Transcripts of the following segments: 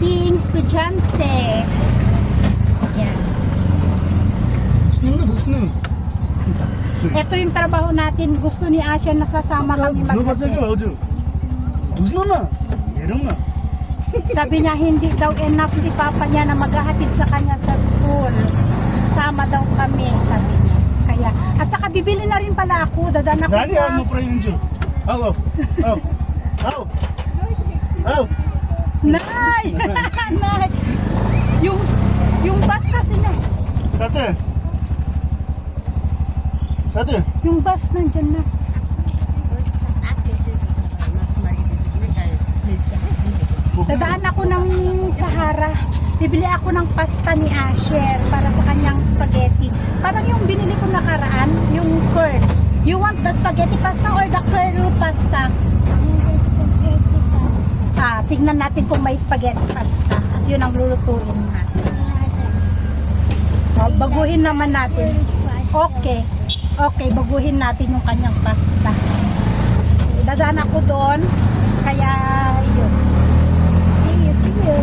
ating estudyante. Yan. Gusto na, gusto na. Ito yung trabaho natin. Gusto ni Asya na sasama kami. Ojo? Gusto na. Meron na. Sabi niya hindi daw enough si papa niya na maghahatid sa kanya sa school. Sama daw kami, sabi niya. Kaya, at saka bibili na rin pala ako. Dadan ako Dali, sa... ano pa yun, Jo? Aw, aw. Aw. Aw. Aw. Nay! Nay! Yung, yung bus kasi niya. Sate. Sate. Yung bus nandyan na. Dadaan ako ng Sahara. Bibili ako ng pasta ni Asher para sa kanyang spaghetti. Parang yung binili ko nakaraan, yung curd. You want the spaghetti pasta or the curl pasta? Tignan natin kung may spaghetti pasta. At yun ang lulutuin natin. Oh, baguhin naman natin. Okay. Okay, baguhin natin yung kanyang pasta. Dadaan ako doon. Kaya, yun. See you, see you.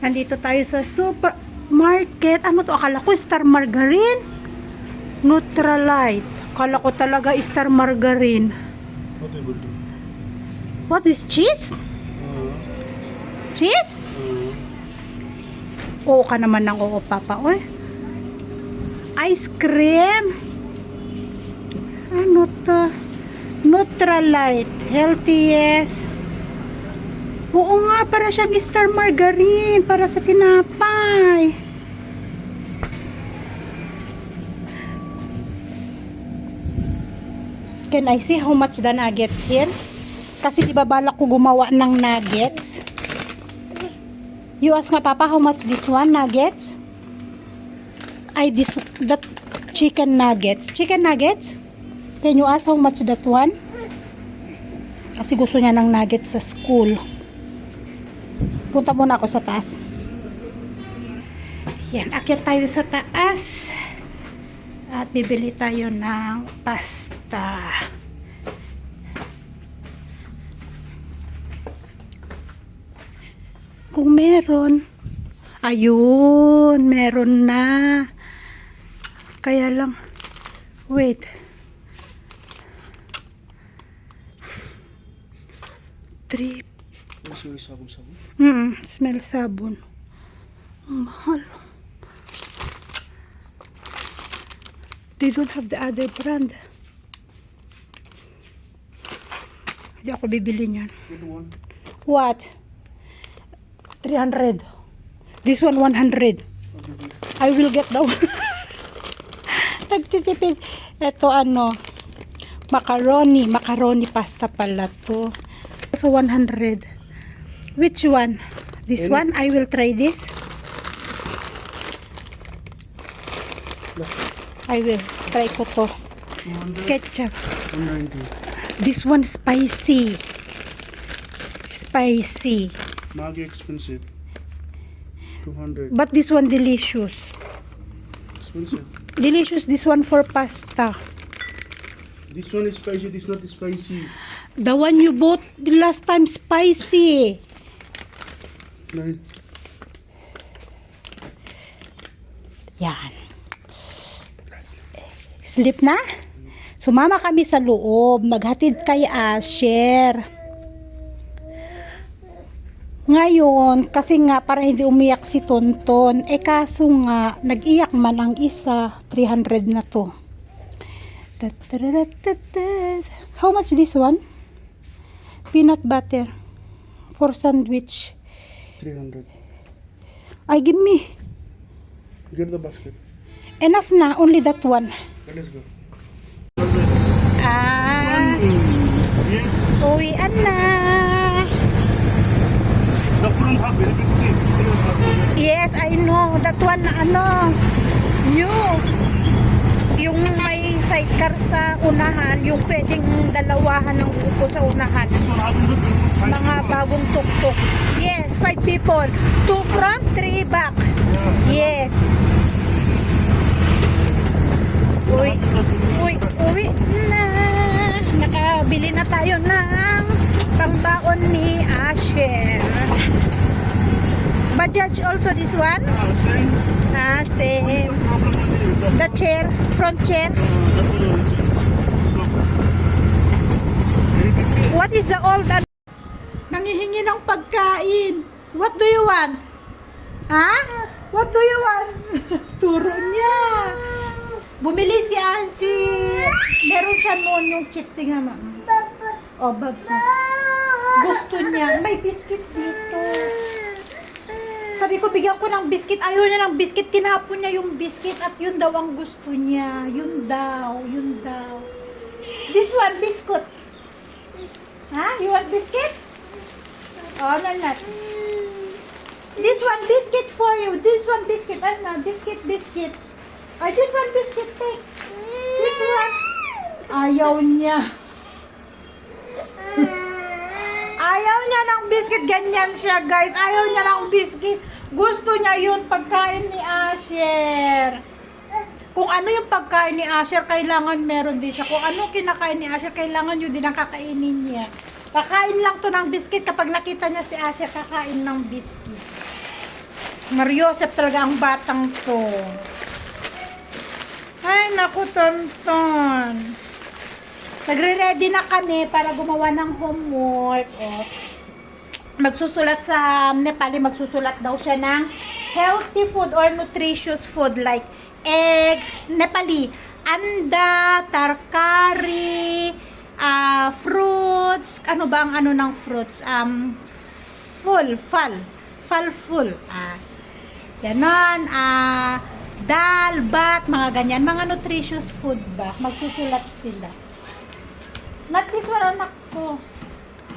Nandito tayo sa supermarket. Ano to? Akala ko star margarine. Nutralite. Akala ko talaga star margarine. What? What is cheese? Cheese? Oo ka naman ng oo, papa. Oy. Ice cream. Ano to? Nutralite. Healthiest. Oo nga, para siyang star margarine. Para sa tinapay. Can I see how much the nuggets here? Kasi di ba balak ko gumawa ng nuggets? You ask nga papa how much this one nuggets? Ay this that chicken nuggets. Chicken nuggets? Can you ask how much that one? Kasi gusto niya ng nuggets sa school. Punta muna ako sa taas. Yan, akyat tayo sa taas. At bibili tayo ng pasta. Meron. Ayun, meron na. Kaya lang, wait. Gusto mo sabon-sabon? Mm, smell sabon. Ang mahal. They don't have the other brand. Hindi ako bibili niyan. What? 300. This one 100. I will get the one. Nagtitipid. Ito ano, macaroni. Macaroni pasta pala to. So 100. Which one? This Any- one? I will try this. I will try ko to. 200, Ketchup. 190. This one spicy. Spicy. Maggi expensive. 200. But this one delicious. Expensive. Delicious this one for pasta. This one is spicy, this not spicy. The one you bought the last time spicy. Nine. Yan. Sleep na? Sumama kami sa loob. Maghatid kay Asher. Ngayon, kasi nga para hindi umiyak si Tonton, eh kaso nga, nag-iyak man ang isa, 300 na to. How much this one? Peanut butter for sandwich. 300. Ay, give me. Get the basket. Enough na, only that one. Let's go. Ah, Yes. uwian na. Yes, I know. That one, ano, new. Yung may sidecar sa unahan, yung pwedeng dalawahan ng upo sa unahan. Mga bagong tuk-tuk. Yes, five people. Two front, three back. Yes. Uwi, uwi, uwi na. Nakabili na tayo ng Pangbaon ni Asher. Bajaj also this one? Ah, same. Ah, same. The chair, front chair. What is the old and Nangihingi ng pagkain. What do you want? Ha? What do you want? Turo niya. Bumili si Ansi. Meron siya noon yung chips nga ma. Oh, bab. Gusto niya. May biscuit dito. Sabi ko, bigyan ko ng biscuit. Ayaw niya ng biscuit. Tinapon niya yung biscuit at yun daw ang gusto niya. Yun daw. Yun daw. This one, biscuit. Ha? You want biscuit? Oh, no, not. This one, biscuit for you. This one, biscuit. Ano, biscuit, biscuit. Ay, this one, biscuit, take. This one. Ayaw niya. Ayaw niya ng biscuit. Ganyan siya, guys. Ayaw niya ng biscuit. Gusto niya yun pagkain ni Asher. Kung ano yung pagkain ni Asher, kailangan meron din siya. Kung ano kinakain ni Asher, kailangan yun din ang kakainin niya. Kakain lang to ng biscuit. Kapag nakita niya si Asher, kakain ng biscuit. Mariosep talaga ang batang to. Ay, naku, tonton. Nagre-ready na kami para gumawa ng homework. Oh. Magsusulat sa Nepali, magsusulat daw siya ng healthy food or nutritious food like egg, Nepali, anda, tarkari, ah, fruits, ano ba ang ano ng fruits? Um, full, fal, fal full. Ah, ganon, ah, dal, bat, mga ganyan, mga nutritious food ba? Magsusulat sila. Not this one, anak ko.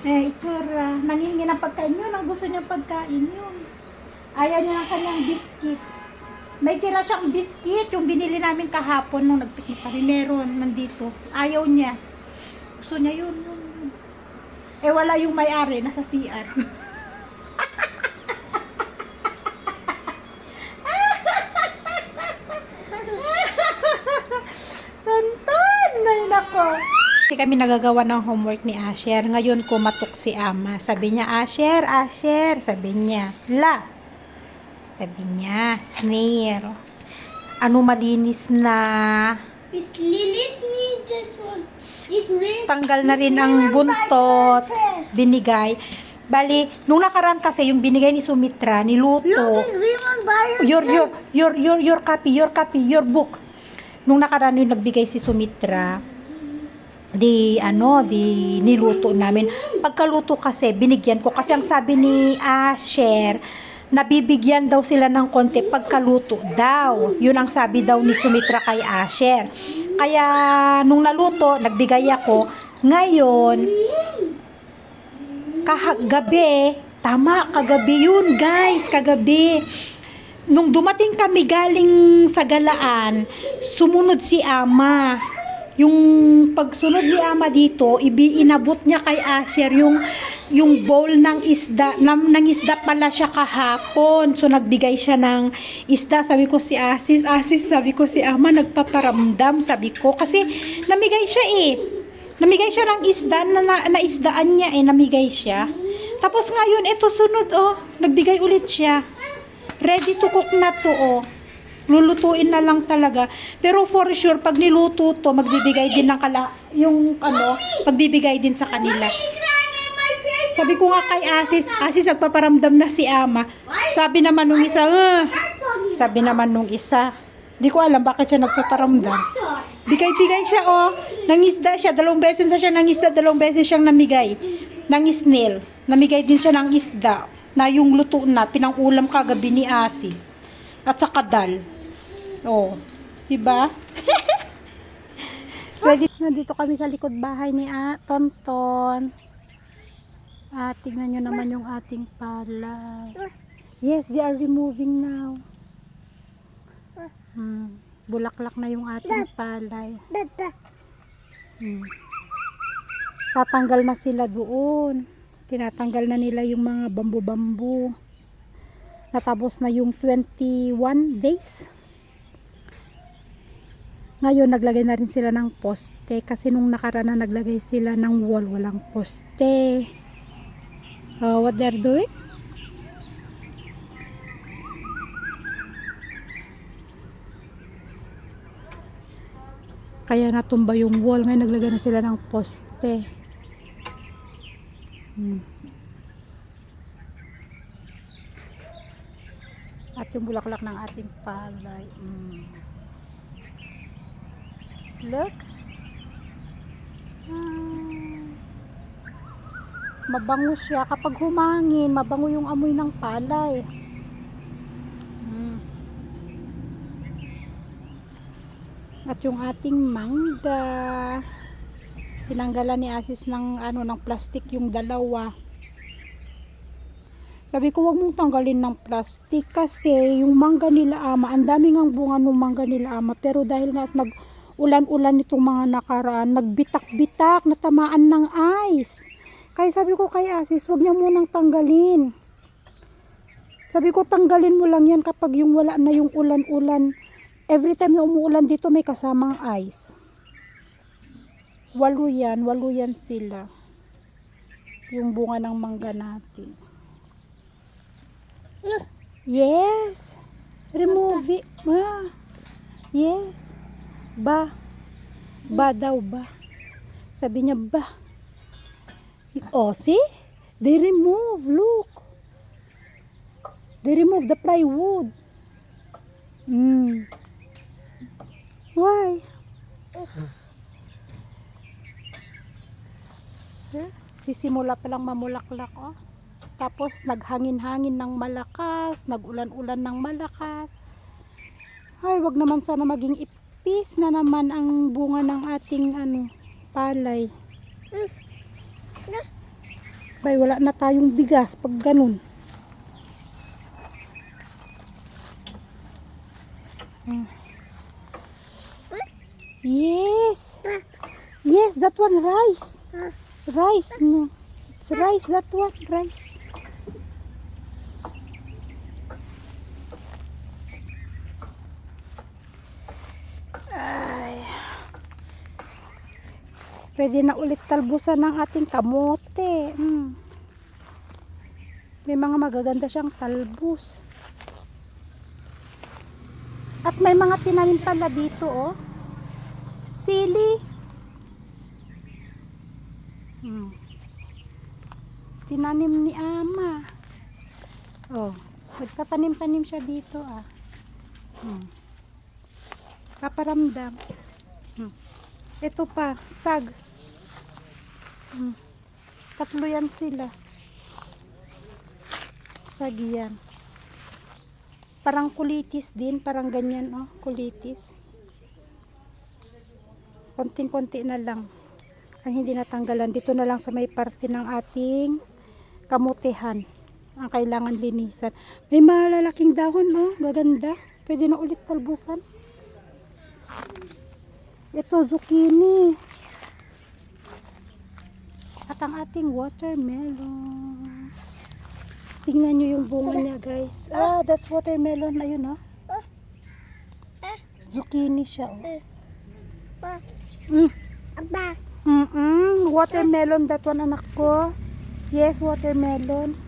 Eh, itsura. Nangihingi ng pagkain yun. Ang gusto niyang pagkain yun. Ayaw niya ng kanyang biscuit. May tira siyang biscuit. Yung binili namin kahapon nung nagpiknik kami. Meron, nandito. Ayaw niya. Gusto niya yun, yun. Eh, wala yung may-ari. Nasa CR. Tantan! Ay, nako. Hindi kami nagagawa ng homework ni Asher. Ngayon kumatok si Ama. Sabi niya, Asher, Asher. Sabi niya, La. Sabi niya, snare. Ano malinis na? Is Lily's need this one? Is ring Tanggal na rin ang buntot. Binigay. Bali, nung nakaraan kasi yung binigay ni Sumitra, niluto. Your your your your your copy your copy your book nung nakaraan yung nagbigay si Sumitra di ano di niluto namin pagkaluto kasi binigyan ko kasi ang sabi ni Asher nabibigyan daw sila ng konti pagkaluto daw yun ang sabi daw ni Sumitra kay Asher kaya nung naluto nagbigay ako ngayon kahagabi, tama, kagabi yun, guys, kagabi. Nung dumating kami galing sa galaan, sumunod si Ama. Yung pagsunod ni Ama dito, ibi inabot niya kay Asher yung yung bowl ng isda, ng, ng isda pala siya kahapon. So, nagbigay siya ng isda. Sabi ko si Asis, Asis, sabi ko si Ama, nagpaparamdam, sabi ko. Kasi, namigay siya eh. Namigay siya ng isda, na, na, naisdaan niya eh, namigay siya. Tapos ngayon, ito sunod oh, nagbigay ulit siya. Ready to cook na to oh. Lulutuin na lang talaga. Pero for sure, pag niluto to, magbibigay din ng kala, yung ano, magbibigay din sa kanila. Sabi ko nga kay Asis, Asis, nagpaparamdam na si Ama. Sabi naman nung isa, ah. Sabi naman nung isa, di ko alam bakit siya nagpaparamdam. Bigay-bigay siya, oh. Nangisda siya. Dalawang beses na siya nangisda. Dalawang beses siyang namigay. Ng snails. Namigay din siya ng isda. Na yung luto na. Pinangulam kagabi ni Asis. At sa kadal. Oh. Diba? Ready. Nandito kami sa likod bahay ni A. Tonton. Ah, tignan nyo naman yung ating palay. Yes, they are removing now. Hmm. Bulaklak na yung ating palay. Hmm. Tatanggal na sila doon. Tinatanggal na nila yung mga bambu-bambu. Natapos na yung 21 days. Ngayon, naglagay na rin sila ng poste. Kasi nung nakaraan na naglagay sila ng wall, walang poste. Oh, what they're doing? Kaya natumba yung wall. Ngayon naglagay na sila ng poste. Hmm. At yung bulaklak ng ating palay. Hmm. Look. Ah. Mabango siya. Kapag humangin, mabango yung amoy ng palay. Hmm. At yung ating mangga. Tinanggalan ni Asis ng ano ng plastic yung dalawa. Sabi ko, wag mong tanggalin ng plastic kasi yung mangga nila ama, ang daming ang bunga ng mangga nila ama. Pero dahil nga nag ulan-ulan nitong mga nakaraan, nagbitak-bitak, natamaan ng ice. Kaya sabi ko kay Asis, wag niya munang tanggalin. Sabi ko, tanggalin mo lang yan kapag yung wala na yung ulan-ulan. Every time na umuulan dito, may kasamang ice. Walo yan, walo yan sila. Yung bunga ng mangga natin. Yes. Remove it. Ah. Yes. Ba. Ba daw ba. Sabi niya ba. Oh, see? They remove. Look. They remove the plywood. Hmm. Why? Eh, Sisimula pa lang mamulaklak, oh. Tapos naghangin-hangin ng malakas, nagulan-ulan ng malakas. Ay, wag naman sana maging ipis na naman ang bunga ng ating ano, palay. Bay, wala na tayong bigas pag ganun. Yes. Yes, that one rice. Rice, no. It's rice, that one, rice. Ay. Pwede na ulit talbusan ng ating kamote. Mm. May mga magaganda siyang talbus. At may mga tinanim pala dito, oh. Sili. Hmm. Tinanim ni Ama. Oh, nagtatanim-tanim siya dito ah. Hmm. Paparamdam. Hmm. Ito pa, sag. Hmm. Tatlo yan sila. Sag yan. Parang kulitis din, parang ganyan oh, kulitis. Konting-konti na lang ang hindi natanggalan. Dito na lang sa may parte ng ating kamutihan ang kailangan linisan. May malalaking dahon, oh. Gaganda. Pwede na ulit talbusan. Ito, zucchini. At ang ating watermelon. Tingnan nyo yung bunga niya, guys. Ah, that's watermelon. Ayun, oh. Zucchini siya, oh. Mm. Aba. Mm-mm. Watermelon, that one anak ko. Yes, watermelon.